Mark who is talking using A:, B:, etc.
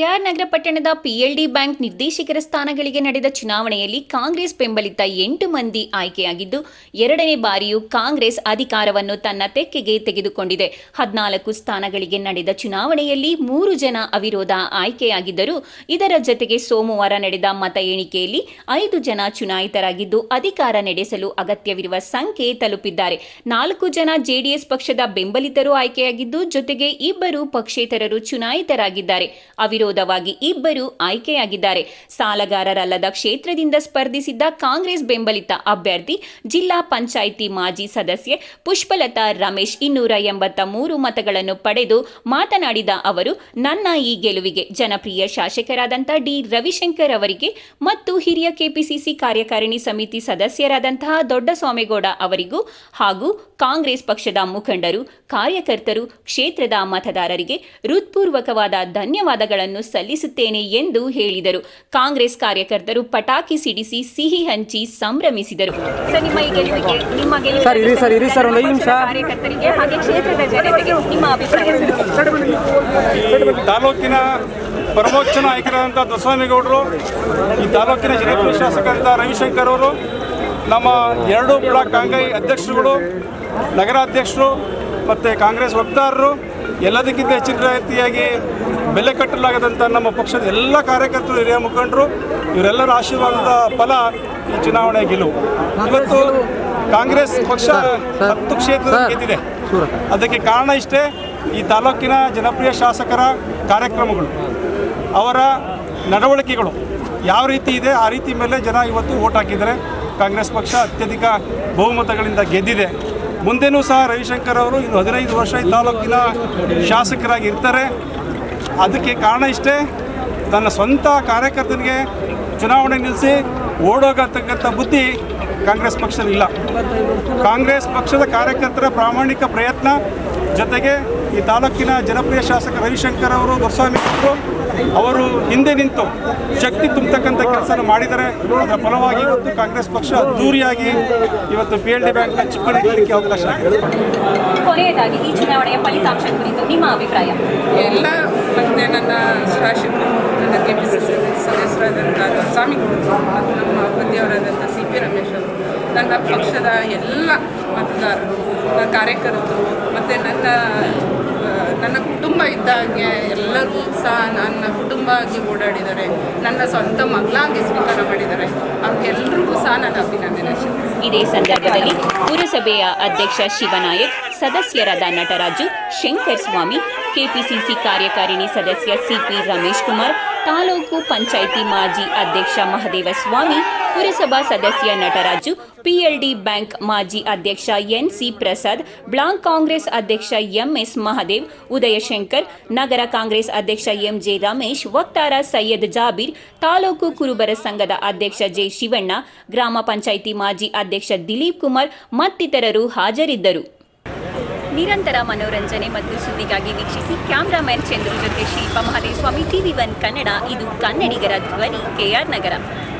A: K R ನಗರ ಪಟ್ಟಣದ PLD bank ನಿರ್ದೇಶಕರ ಸ್ಥಾನಗಳಿಗೆ ನಡೆದ ಚುನಾವಣೆಯಲ್ಲಿ ಕಾಂಗ್ರೆಸ್ ಬೆಂಬಲಿತ ಎಂಟು ಮಂದಿ ಆಯ್ಕೆಯಾಗಿದ್ದು, ಎರಡನೇ ಬಾರಿಯೂ ಕಾಂಗ್ರೆಸ್ ಅಧಿಕಾರವನ್ನು ತನ್ನ ತೆಕ್ಕೆಗೆ ತೆಗೆದುಕೊಂಡಿದೆ. ಹದಿನಾಲ್ಕು ಸ್ಥಾನಗಳಿಗೆ ನಡೆದ ಚುನಾವಣೆಯಲ್ಲಿ ಮೂರು ಜನ ಅವಿರೋಧ ಆಯ್ಕೆಯಾಗಿದ್ದರು, ಇದರ ಜತೆಗೆ ಸೋಮವಾರ ನಡೆದ ಮತ ಎಣಿಕೆಯಲ್ಲಿ ಐದು ಜನ ಚುನಾಯಿತರಾಗಿದ್ದು, ಅಧಿಕಾರ ನಡೆಸಲು ಅಗತ್ಯವಿರುವ ಸಂಖ್ಯೆ ತಲುಪಿದ್ದಾರೆ. ನಾಲ್ಕು ಜನ ಜೆಡಿಎಸ್ ಪಕ್ಷದ ಬೆಂಬಲಿತರು ಆಯ್ಕೆಯಾಗಿದ್ದು, ಜೊತೆಗೆ ಇಬ್ಬರು ಪಕ್ಷೇತರರು ಚುನಾಯಿತರಾಗಿದ್ದಾರೆ. ಅವಿರೋಧವಾಗಿ ಇಬ್ಬರು ಆಯ್ಕೆಯಾಗಿದ್ದಾರೆ. ಸಾಲಗಾರರಲ್ಲದ ಕ್ಷೇತ್ರದಿಂದ ಸ್ಪರ್ಧಿಸಿದ್ದ ಕಾಂಗ್ರೆಸ್ ಬೆಂಬಲಿತ ಅಭ್ಯರ್ಥಿ, ಜಿಲ್ಲಾ ಪಂಚಾಯಿತಿ ಮಾಜಿ ಸದಸ್ಯೆ ಪುಷ್ಪಲತಾ ರಮೇಶ್ ಇನ್ನೂರ ಎಂಬತ್ತ ಮೂರು ಮತಗಳನ್ನು ಪಡೆದು ಮಾತನಾಡಿದ ಅವರು, ನನ್ನ ಈ ಗೆಲುವಿಗೆ ಜನಪ್ರಿಯ ಶಾಸಕರಾದಂಥ ಡಿ. ರವಿಶಂಕರ್ ಅವರಿಗೆ ಮತ್ತು ಹಿರಿಯ ಕೆಪಿಸಿಸಿ ಕಾರ್ಯಕಾರಿಣಿ ಸಮಿತಿ ಸದಸ್ಯರಾದಂತಹ ದೊಡ್ಡಸ್ವಾಮಿಗೌಡ ಅವರಿಗೂ ಹಾಗೂ ಕಾಂಗ್ರೆಸ್ ಪಕ್ಷದ ಮುಖಂಡರು, ಕಾರ್ಯಕರ್ತರು, ಕ್ಷೇತ್ರದ ಮತದಾರರಿಗೆ ಹೃತ್ಪೂರ್ವಕವಾದ ಧನ್ಯವಾದಗಳನ್ನು ಸಲ್ಲಿಸುತ್ತೇನೆ ಎಂದು ಹೇಳಿದರು. ಕಾಂಗ್ರೆಸ್ ಕಾರ್ಯಕರ್ತರು ಪಟಾಕಿ ಸಿಡಿಸಿ ಸಿಹಿ ಹಂಚಿ ಸಂಭ್ರಮಿಸಿದರು. ಸರ್ ನಿಮ್ಮ ಈ ಗೆಲುವಿಗೆ ನಿಮ್ಮ ಗೆಲುವಿನ
B: ಸರ್, ಇರಿ ಸರ್, ಇರಿ ಸರ್, ಒಂದು ನಿಮಿಷ.
A: ಕಾರ್ಯಕರ್ತರಿಗೆ ಹಾಗೆ ಕ್ಷೇತ್ರದ ಜನತೆಗೆ ನಿಮ್ಮ ಅಭಿಪ್ರಾಯ
C: ತಾಲೂಕಿನ ಪರಮೋಚ್ಚ ನಾಯಕರಾದಂಥ ದಸ್ವಾಮಿಗೌಡರು ಈ ತಾಲೂಕಿನ ಜನಪ್ರಿಯ ಶಾಸಕರಾದ ರವಿಶಂಕರ್ ಅವರು ನಮ್ಮ ಎರಡೂ ಬ್ಲಾಕ್ ಕಾಂಗ್ರೆಸ್ ಅಧ್ಯಕ್ಷರುಗಳು ನಗರಾಧ್ಯಕ್ಷರು ಮತ್ತು ಕಾಂಗ್ರೆಸ್ ವಕ್ತಾರರು ಎಲ್ಲದಕ್ಕಿಂತ ಹೆಚ್ಚಿನ ರೀತಿಯಾಗಿ ಬೆಲೆ ಕಟ್ಟಲಾಗದಂಥ ನಮ್ಮ ಪಕ್ಷದ ಎಲ್ಲ ಕಾರ್ಯಕರ್ತರು ಹಿರಿಯ ಮುಖಂಡರು ಇವರೆಲ್ಲರ ಆಶೀರ್ವಾದದ ಫಲ ಈ ಚುನಾವಣೆ ಗೆಲುವು. ಇವತ್ತು ಕಾಂಗ್ರೆಸ್ ಪಕ್ಷ ಹತ್ತು ಕ್ಷೇತ್ರ ಗೆದ್ದಿದೆ. ಅದಕ್ಕೆ ಕಾರಣ ಇಷ್ಟೇ ಈ ತಾಲೂಕಿನ ಜನಪ್ರಿಯ ಶಾಸಕರ ಕಾರ್ಯಕ್ರಮಗಳು. ಅವರ ನಡವಳಿಕೆಗಳು ಯಾವ ರೀತಿ ಇದೆ ಆ ರೀತಿ ಮೇಲೆ ಜನ ಇವತ್ತು ಓಟ್ ಹಾಕಿದ್ದಾರೆ. ಕಾಂಗ್ರೆಸ್ ಪಕ್ಷ ಅತ್ಯಧಿಕ ಬಹುಮತಗಳಿಂದ ಗೆದ್ದಿದೆ. ಮುಂದೆನೂ ಸಹ ರವಿಶಂಕರ್ ಅವರು ಇನ್ನು ಹದಿನೈದು ವರ್ಷ ಈ ತಾಲೂಕಿನ ಶಾಸಕರಾಗಿ ಇರ್ತಾರೆ ಅದಕ್ಕೆ ಕಾರಣ ಇಷ್ಟೇ, ತನ್ನ ಸ್ವಂತ ಕಾರ್ಯಕರ್ತನಿಗೆ ಚುನಾವಣೆ ನಿಲ್ಲಿಸಿ ಓಡೋಗತಕ್ಕಂಥ ಬುದ್ಧಿ ಕಾಂಗ್ರೆಸ್ ಪಕ್ಷದಲ್ಲಿ ಇಲ್ಲ. ಕಾಂಗ್ರೆಸ್ ಪಕ್ಷದ ಕಾರ್ಯಕರ್ತರ ಪ್ರಾಮಾಣಿಕ ಪ್ರಯತ್ನ ಜೊತೆಗೆ ಈ ತಾಲೂಕಿನ ಜನಪ್ರಿಯ ಶಾಸಕ ರವಿಶಂಕರ್ ಅವರು ದೊರೆಸ್ವಾಮಿ ಅವರು ಅವರು ಹಿಂದೆ ನಿಂತು ಶಕ್ತಿ ತುಂಬತಕ್ಕಂಥ ಕೆಲಸ ಮಾಡಿದರೆ ಅದರ ಫಲವಾಗಿ ಇವತ್ತು ಕಾಂಗ್ರೆಸ್ ಪಕ್ಷ ಅದ್ದೂರಿಯಾಗಿ ಇವತ್ತು ಪಿ ಎಲ್ ಡಿ ಬ್ಯಾಂಕ್ನ ಚಿಕ್ಕಣಿಗೆ ಅವಕಾಶ ಆಗಿದೆ.
A: ಕೊನೆಯದಾಗಿ ಈ ಚುನಾವಣೆಯ ಫಲಿತಾಂಶ ಕುರಿತು ನಿಮ್ಮ ಅಭಿಪ್ರಾಯ?
D: ಎಲ್ಲ ಮತ್ತೆ ನನ್ನ ಶಾಸಕರು ನನ್ನ ಕೆ ಪಿ ಸಿ ಸಿ ಸದಸ್ಯರಾದಂಥ ಸ್ವಾಮಿಗಳು ಮತ್ತು ನಮ್ಮ ಅಭಿವೃದ್ಧಿಯವರಾದಂಥ ಸಿ ಪಿ ರಮೇಶ್ ಅವರು ನನ್ನ ಪಕ್ಷದ ಎಲ್ಲ ಮತದಾರರು ನನ್ನ ಕಾರ್ಯಕರ್ತರು ಮತ್ತು ನನ್ನ ನನ್ನ ಕುಟುಂಬ ಇದ್ದಾಗೆ ಎಲ್ಲರೂ ಸಹ ನನ್ನ ಕುಟುಂಬ ಆಗಿ ಓಡಾಡಿದ್ದಾರೆ. ನನ್ನ ಸ್ವಂತ ಮಗಳಾಗಿ ಸ್ವೀಕಾರ ಮಾಡಿದ್ದಾರೆ. ಅವ್ರಿಗೆಲ್ರಿಗೂ ಸಹ ನನ್ನ ಅಭಿನಂದನೆ.
A: ಇದೇ ಸಂದರ್ಭದಲ್ಲಿ ಪುರಸಭೆಯ ಅಧ್ಯಕ್ಷ ಶಿವನಾಯಕ್, ಸದಸ್ಯರಾದ ನಟರಾಜು ಶಂಕರ್ ಸ್ವಾಮಿ ಕೆಪಿಸಿಸಿ ಕಾರ್ಯಕಾರಿಣಿ ಸದಸ್ಯ ಸಿಪಿ ರಮೇಶ್ ಕುಮಾರ್, ತಾಲೂಕು ಪಂಚಾಯಿತಿ ಮಾಜಿ ಅಧ್ಯಕ್ಷ ಮಹದೇವಸ್ವಾಮಿ ಪುರಸಭಾ ಸದಸ್ಯ ನಟರಾಜು, ಪಿಎಲ್ಡಿ ಬ್ಯಾಂಕ್ ಮಾಜಿ ಅಧ್ಯಕ್ಷ ಎನ್ಸಿ ಪ್ರಸಾದ್, ಬ್ಲಾಕ್ ಕಾಂಗ್ರೆಸ್ ಅಧ್ಯಕ್ಷ ಎಂಎಸ್ ಮಹದೇವ್, ಉದಯಶಂಕರ್, ನಗರ ಕಾಂಗ್ರೆಸ್ ಅಧ್ಯಕ್ಷ ಎಂಜೆ ರಮೇಶ್, ವಕ್ತಾರ ಸೈಯದ್ ಜಾಬೀರ್, ತಾಲೂಕು ಕುರುಬರ ಸಂಘದ ಅಧ್ಯಕ್ಷ ಜೆ ಶಿವಣ್ಣ, ಗ್ರಾಮ ಪಂಚಾಯಿತಿ ಮಾಜಿ ಅಧ್ಯಕ್ಷ ದಿಲೀಪ್ ಕುಮಾರ್ ಮತ್ತಿತರರು ಹಾಜರಿದ್ದರು. ನಿರಂತರ ಮನೋರಂಜನೆ ಮತ್ತು ಸುದ್ದಿಗಾಗಿ ವೀಕ್ಷಿಸಿ ಕ್ಯಾಮ್ರಾಮನ್ ಚಂದ್ರು ಜೊತೆ ಶಿಲ್ಪ ಮಹದೇಸ್ವಾಮಿ, ಟಿವಿ ಒನ್ ಕನ್ನಡ, ಇದು ಕನ್ನಡಿಗರ ಧ್ವನಿ ಕೆಆರ್ ನಗರ.